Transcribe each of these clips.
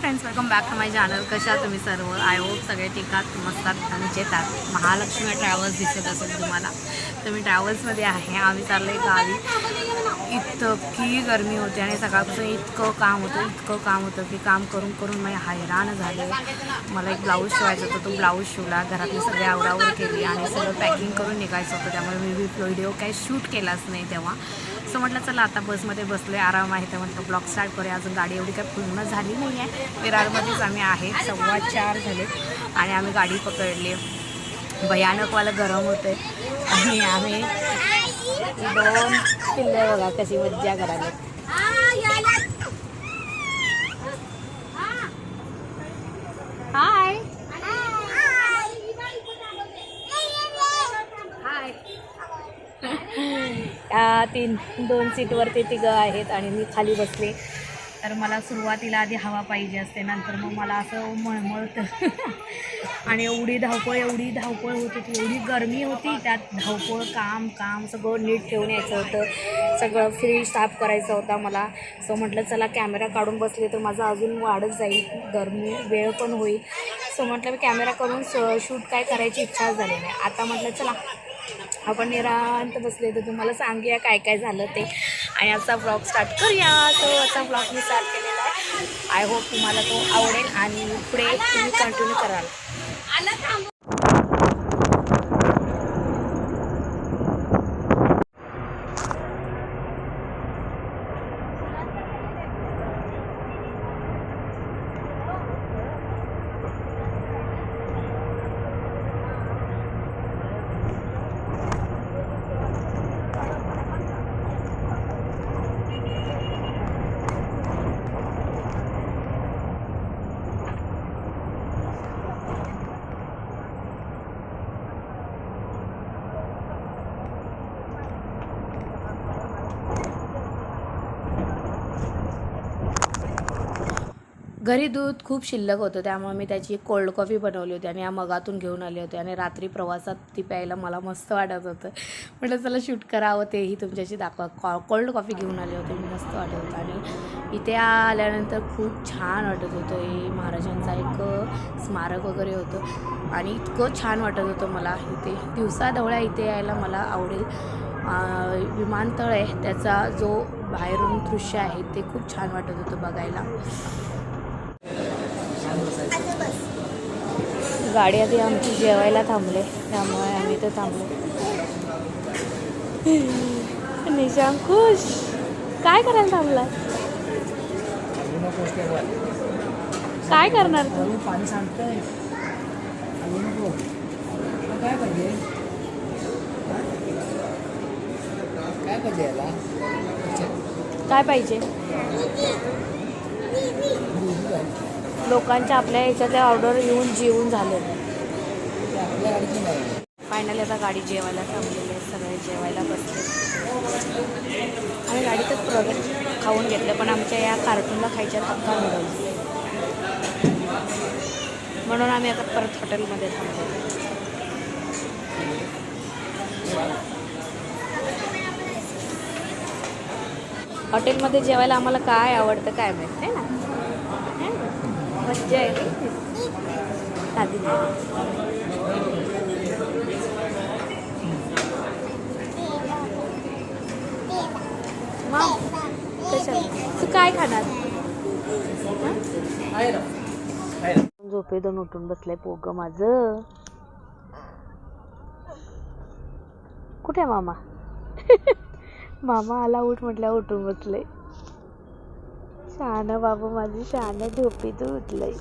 Friends welcome back to my channel कशा तुम्ही सर्व? आय होप सगळे टिकात मस्तात आणि येतात महालक्ष्मी ट्रॅव्हल्स दिसत असेल तुम्हाला. तर मी ट्रॅव्हल्समध्ये आहे. आम्ही चाललो आहे गावी. इतकी गरमी होती आणि सकाळपासून इतकं काम होतं इतकं काम होतं की काम करून करून मी हैराण झाले. मला एक ब्लाऊज शिवायचा होता. तो ब्लाऊज शिवला. घरातली सगळी आवरावर केली आणि सगळं पॅकिंग करून निघायचं होतं. त्यामुळे मी व्हिडिओ काही शूट केलाच नाही तेव्हा. सो म्हटलं चला आता बसमध्ये बसले आराम आहे. तर म्हटलं ब्लॉक स्टार्ट करूया अजून गाडी एवढी काही पूर्ण झाली नाही आहे विरारमध्येच आम्ही आहे सव्वा चार झाले आणि आम्ही गाडी पकडली. भयानकवालं गरम होते आणि आम्ही दोन पिल्ले बघा कशी मज्जा करायला. हाय त्या तीन दोन सीटवरती तिघं आहेत आणि मी खाली बसले. तर मला सुरुवातीला आधी हवा पाहिजे असते नंतर मग मला असं मळमळतं. आणि एवढी धावपळ एवढी धावपळ होत होती एवढी गरमी होती त्यात धावपळ काम काम सगळं नीट ठेवून यायचं होतं. सगळं फ्रीज साफ करायचा होता मला. सो म्हटलं चला कॅमेरा काढून बसले तर माझा अजून वाढत जाईल गरमी वेळ पण होईल. सो म्हटलं मी कॅमेरा करून शूट काय करायची इच्छा झाली नाही. आता म्हटलं चला आपण निरांत बसले तर तुम्हाला सांगूया काय काय झालं ते. आणि आजचा ब्लॉग स्टार्ट करूया. तो आजचा ब्लॉग मी स्टार्ट केलेला आहे. आय होप तुम्हाला तो आवडेल आणि पुढे तुम्ही कंटिन्यू कराल. घरी दूध खूप शिल्लक होतं त्यामुळे मी त्याची एक कोल्ड कॉफी बनवली होती आणि या मगातून घेऊन आले होते आणि रात्री प्रवासात ती प्यायला मला मस्त वाटत होतं. म्हटलं चला शूट करावं तेही तुमच्याशी दाखवा. कॉ कोल्ड कॉफी घेऊन आले होते मस्त वाटत होतं. आणि इथे आल्यानंतर खूप छान वाटत होतं. हे महाराजांचा एक स्मारक वगैरे होतं आणि इतकं छान वाटत होतं मला. इथे दिवसाढवळ्या इथे यायला मला आवडेल. विमानतळ आहे त्याचा जो बाहेरून दृश्य आहे ते खूप छान वाटत होतं बघायला. गाडी आधी आमची जेवायला थांबले त्यामुळे आम्ही तर थांबलो. निशाम खुश? काय करायला थांबला काय करणार तू? पाणी सांगतंय काय पाहिजे? काय पाहिजे याला? काय पाहिजे? लोकांच्या आपल्या ह्याच्यातल्या ऑर्डर येऊन जेवून झाले. फायनली आता गाडी जेवायला थांबलेली आहे सगळे जेवायला बसले. आम्ही गाडीतच प्रोडक्ट खाऊन घेतलं पण आमच्या या कार्टूनला खायच्या हक्का मिळवली म्हणून आम्ही आता परत हॉटेलमध्ये थांबलो. हॉटेलमध्ये जेवायला आम्हाला काय आवडतं काय माहीत आहे मज्जा आहे रे. साधी मग तू काय खाणार? झोपे दोन झोपेतून उठून बसलंय पोग माझं. कुठे आहे मामा? मामा आला उठ म्हटल्या उठून बसलंय. शान बाबा माझी शान झोपेतून उठलंय.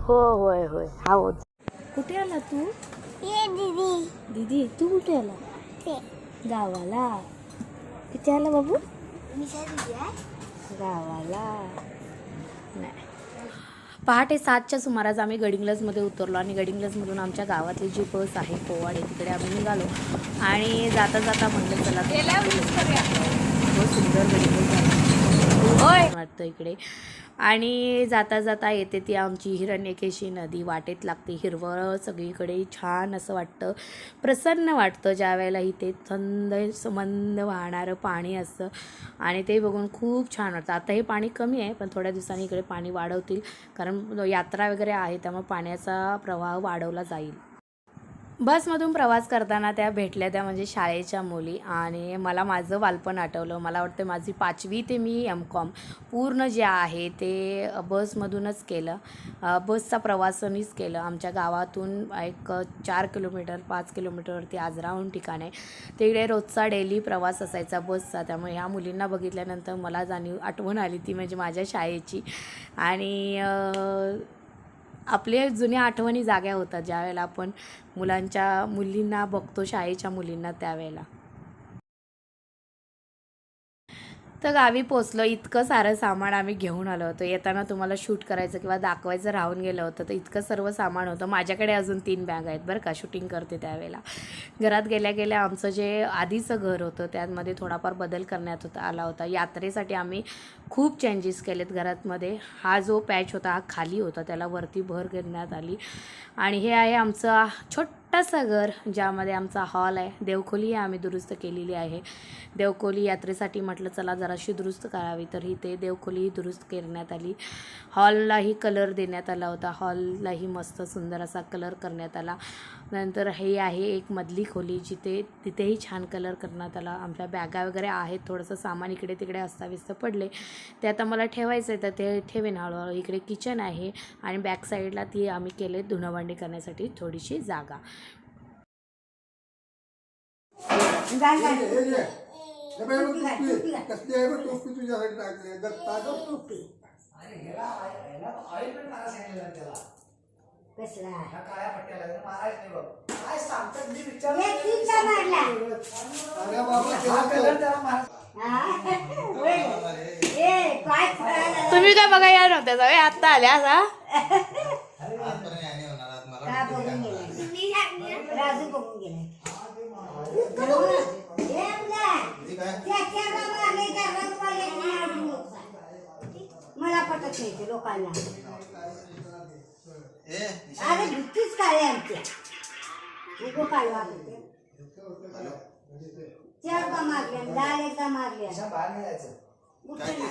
हो होय होय. हा होच कुठे आला तू? दीदी. तू कुठे आला? गावाला. किती आला बाबू? गावाला. नाही. पहाटे सातच्या सुमारास आम्ही गडिंग्लजमध्ये उतरलो आणि गडिंग्लजमधून आमच्या गावातली जी बस आहे पोवाडे तिकडे आम्ही निघालो. आणि जाता जाता म्हटलं चला बहुत सुंदर गडिंग्लज वाटतं इकडे. आणि जाता जाता येते ती आमची हिरण्यकेशी नदी. वाटेत लागते हिरवळ सगळीकडे छान असं वाटतं. प्रसन्न वाटतं ज्या वेळेला इथे थंद मंद वाहणारं पाणी असतं. आणि ते बघून खूप छान वाटतं. आता हे पाणी कमी आहे पण थोड्या दिवसांनी इकडे पाणी वाढवतील. कारण यात्रा वगैरे आहे त्यामुळे पाण्याचा प्रवाह वाढवला जाईल. बसमधून प्रवास करताना त्या भेटल्या त्या म्हणजे शाळेच्या मुली आणि मला माझं बालपण आठवलं. मला वाटतं माझी पाचवी ते मी एम कॉम पूर्ण जे आहे ते बसमधूनच केलं. बसचा प्रवासनीच केलं. आमच्या गावातून एक चार किलोमीटर पाच किलोमीटरवरती आजराहून ठिकाण आहे. तिकडे रोजचा डेली प्रवास असायचा बसचा. त्यामुळे ह्या मुलींना बघितल्यानंतर मला जाणीव आठवण आली ती म्हणजे माझ्या शाळेची. आणि आपले आपल्या जुन्या आठवणी जाग्या होतात ज्यावेळेला आपण मुलांच्या मुलींना बघतो शाळेच्या मुलींना त्यावेळेला. तर गावी पोचलो इतकं सारं सामान आम्ही घेऊन आलो होतो. येताना तुम्हाला शूट करायचं किंवा दाखवायचं राहून गेलं होतं तर इतकं सर्व सामान होतं. माझ्याकडे अजून तीन बॅग आहेत बरं का शूटिंग करते त्यावेळेला. घरात गेल्या गेल्या आमचं जे आधीचं घर होतं त्यामध्ये थोडाफार बदल करण्यात होता आला होता. यात्रेसाठी आम्ही खूप चेंजेस केलेत घरातमध्ये. हा जो पॅच होता हा खाली होता त्याला वरती भर करण्यात आली. आणि हे आहे आमचं छोटासा घर ज्यामध्ये आमचा हॉल आहे देवखोली आम्ही दुरुस्त केलेली आहे. देवखोली यात्रेसाठी म्हटलं चला जराशी दुरुस्त करावी. तर ही ते देवखोली दुरुस्त करण्यात आली. हॉललाही कलर देण्यात आला होता. हॉललाही मस्त सुंदर असा कलर करण्यात आला. नंतर हे आहे एक मधली खोली जिथे तिथेही छान कलर करण्यात आला. आमच्या बॅगा वगैरे आहेत. थोडंसं सामान इकडे तिकडे अस्ताव्यस्त पडले. ते आता मला ठेवायचं आहे तर ते ठेवेन हळूहळू. इकडे किचन आहे आणि बॅक साईडला ती आम्ही केले धुणंभांडी करण्यासाठी थोडीशी जागा. कसली आहे बघ टोपी तुझ्यासाठी टाकली? दत्ता टोपी? हा? तुम्ही काय बघा या नव्हत्या जावे आत्ता आल्या असा का बघून गेलाय राजू बघून गेलाय ए मुला, पटत नाही ते लोकांना अरे भीतीच काय आमच्या नको काय वाटते चारदा मारल्या लाल एकदा मारल्या उठते ना.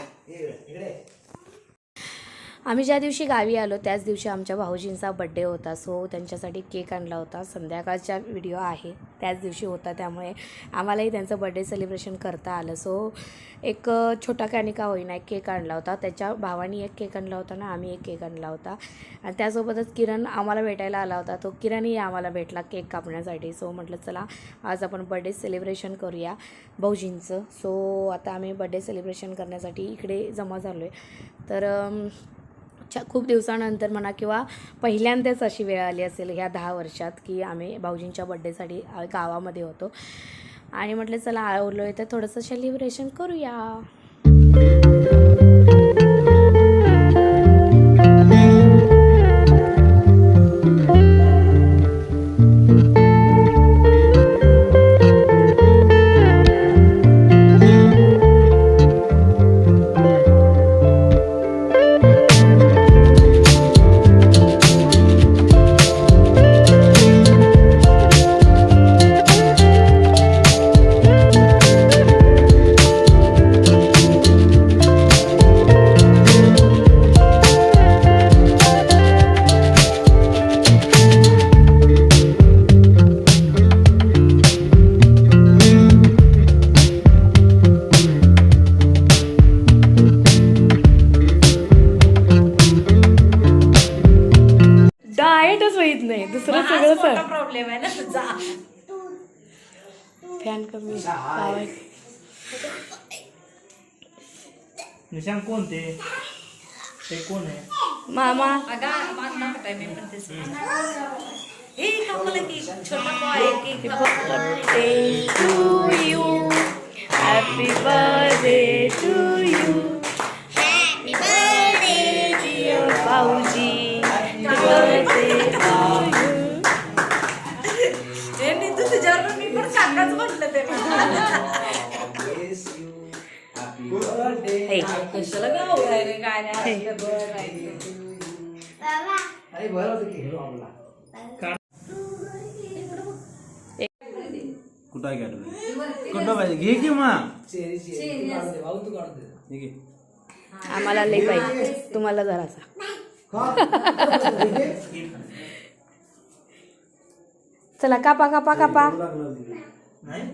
आम्ही ज्या दिवशी गावी आलो त्याच दिवशी आमच्या भाऊजींचा बड्डे होता. सो त्यांच्यासाठी केक आणला होता. संध्याकाळचा व्हिडिओ आहे. त्याच दिवशी होता. त्यामुळे आम्हालाही त्यांचं बड्डे सेलिब्रेशन करता आलं. सो एक छोटा कॅनिका होईना एक केक आणला होता. त्याच्या भावानी एक केक आणला होता ना आम्ही एक केक आणला होता. आणि त्यासोबतच किरण आम्हाला भेटायला आला होता. तो किरणही आम्हाला भेटला केक कापण्यासाठी. सो म्हटलं चला आज आपण बड्डे सेलिब्रेशन करूया भाऊजींचं. सो आता आम्ही बड्डे सेलिब्रेशन करण्यासाठी इकडे जमा झालो आहे तर खूप दिवसानंतर म्हणा किंवा पहिल्यांदाच अशी वेळ आली असेल ह्या दहा वर्षात की आम्ही भाऊजींच्या बड्डेसाठी गावामध्ये होतो. आणि म्हटलं चला आवडलो आहे तर थोडंसं सेलिब्रेशन करूया. प्रॉब्लेम आहे ना तुझा. फॅन कमी. निशांक कोण ते? ते कोण आहे? मामा. अगं पण तेच हे की छोटा boy you. Happy birthday to you. कशाला गाव आहे रे काय नाही असं बरं आहे. कुठं घ्या कुठं पाहिजे? घे की मग. हे घे. आम्हाला लई पाहिजे. तुम्हाला जरासा. चला कापा कापा कापा. नाही?